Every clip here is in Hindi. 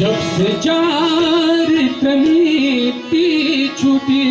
जब से चार नीति छूटी,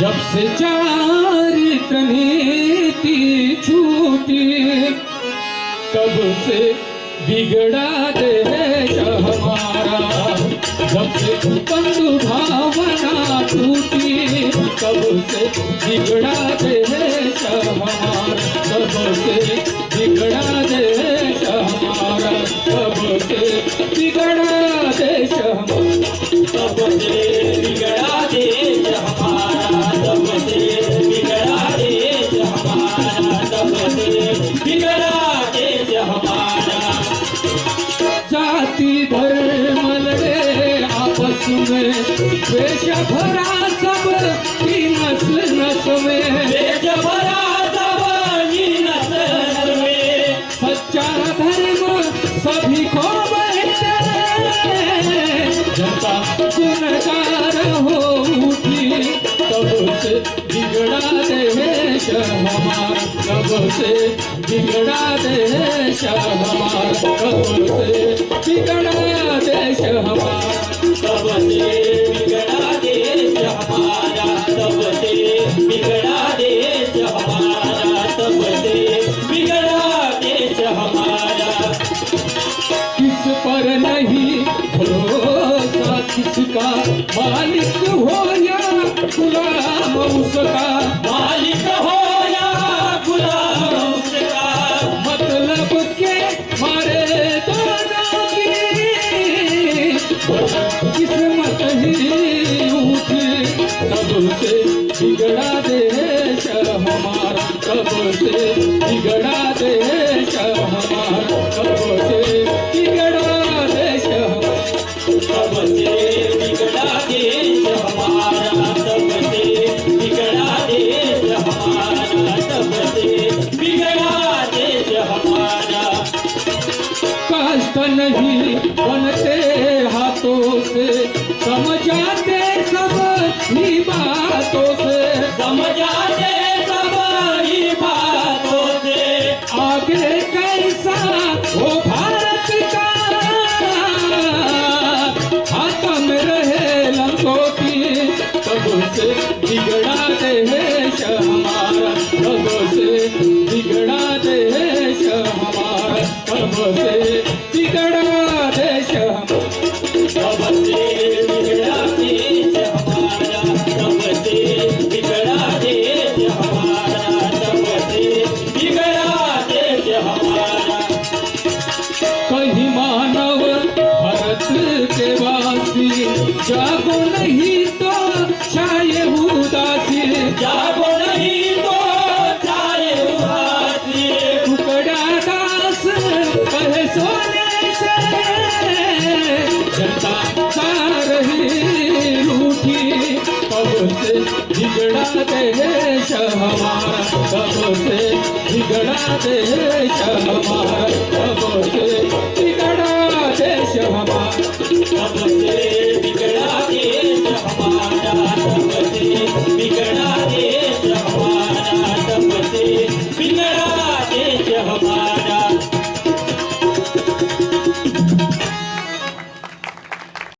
जब से चार नीति छूटी, तब से बिगड़ा देश हमारा। जब से बंधु भावना टूटी, तब से बिगड़ा देश द्वेष भरा सब की नस नस में। देश भरा सब नीनस में। सच्चा धर्म सभी को से बिगड़ा देश हमारा तब से बिगड़ा देश हमारा तब से बिगड़ा देश हमारा तब से बिगड़ा देश हमारा तब से बिगड़ा देश हमारा किस पर नहीं भरोसा किसका? मालिक हो या गुलाम उसका? से समझाते सब ही बातों से। समझाते सब ही बातों से। आगे कैसा हो भारत का रहे से बिगड़ा देश हमारा से बिगड़ा देश हमारा से जागो नहीं तो छाए उदासी। जागो नहीं तो चाहे उदासी। टुकड़ा दास कहे सोने से। जनता सा रही रूठी। तब से बिगड़ा देश हमारा तब से बिगड़ा देश हमारा